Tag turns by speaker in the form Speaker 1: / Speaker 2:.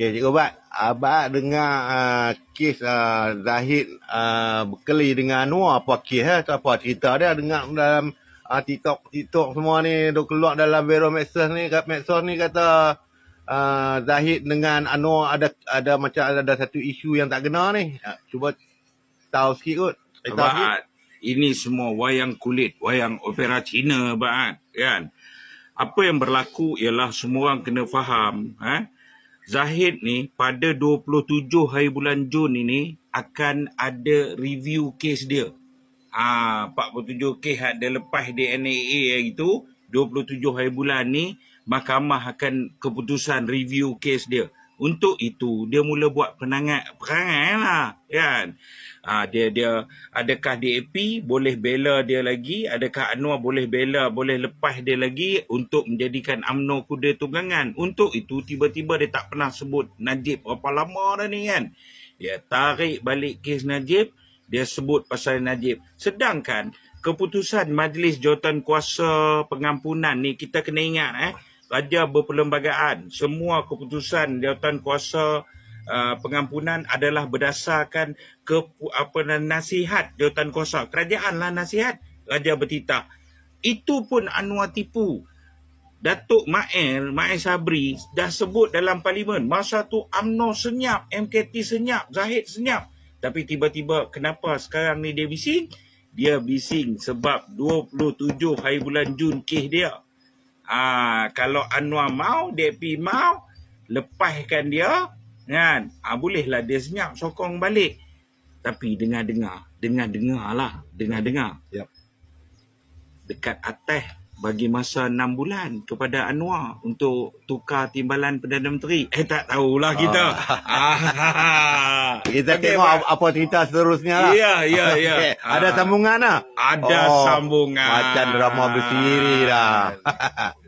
Speaker 1: Okey, Cikgu Bat. Abang dengar uh, kes uh, Zahid uh, berkeli dengan Anwar. Apa kes eh? Apa cerita dia dengar dalam uh, TikTok TikTok semua ni duk keluar dalam Vero Maxos ni kat Maxos ni kata uh, Zahid dengan Anwar ada ada macam ada satu isu yang tak kena ni. Uh, cuba tahu sikit kot. Eh.
Speaker 2: Baat, ini semua wayang kulit, wayang opera Cina, Baat, kan? Apa yang berlaku ialah semua orang kena faham, eh? Zahid ni pada 27 hari bulan Jun ini akan ada review kes dia. Ah, 47 kes ada lepas DNA itu, 27 hari bulan ni mahkamah akan keputusan review kes dia. Untuk itu dia mula buat penangat perangai lah kan. Ah dia dia adakah DAP boleh bela dia lagi, adakah Anwar boleh bela, boleh lepas dia lagi untuk menjadikan UMNO kuda tunggangan. Untuk itu tiba-tiba dia tak pernah sebut Najib berapa lama dah ni kan. Dia tarik balik kes Najib, dia sebut pasal Najib. Sedangkan keputusan Majlis Jawatan Kuasa Pengampunan ni kita kena ingat eh Raja berperlembagaan. Semua keputusan jawatan kuasa uh, pengampunan adalah berdasarkan ke apa nasihat jawatan kuasa. Kerajaanlah nasihat. Raja bertitah. Itu pun Anwar tipu. Datuk Mael, Mael Sabri dah sebut dalam parlimen. Masa tu UMNO senyap, MKT senyap, Zahid senyap. Tapi tiba-tiba kenapa sekarang ni dia bising? Dia bising sebab 27 hari bulan Jun kes dia. Ah, kalau Anwar mau, DP mau, lepaskan dia, kan? Ah, bolehlah dia senyap sokong balik. Tapi dengar-dengar, dengar-dengar lah, dengar-dengar.
Speaker 1: Yep.
Speaker 2: Dekat atas bagi masa 6 bulan kepada Anwar untuk tukar timbalan Perdana Menteri. Eh tak tahulah kita. Ah.
Speaker 1: Kita
Speaker 2: Okey,
Speaker 1: tengok
Speaker 2: Mat.
Speaker 1: apa, cerita seterusnya lah.
Speaker 2: Ya, ya, ya.
Speaker 1: Ada
Speaker 2: Ah.
Speaker 1: sambungan lah?
Speaker 2: Ada
Speaker 1: Oh,
Speaker 2: sambungan.
Speaker 1: Macam drama bersiri dah.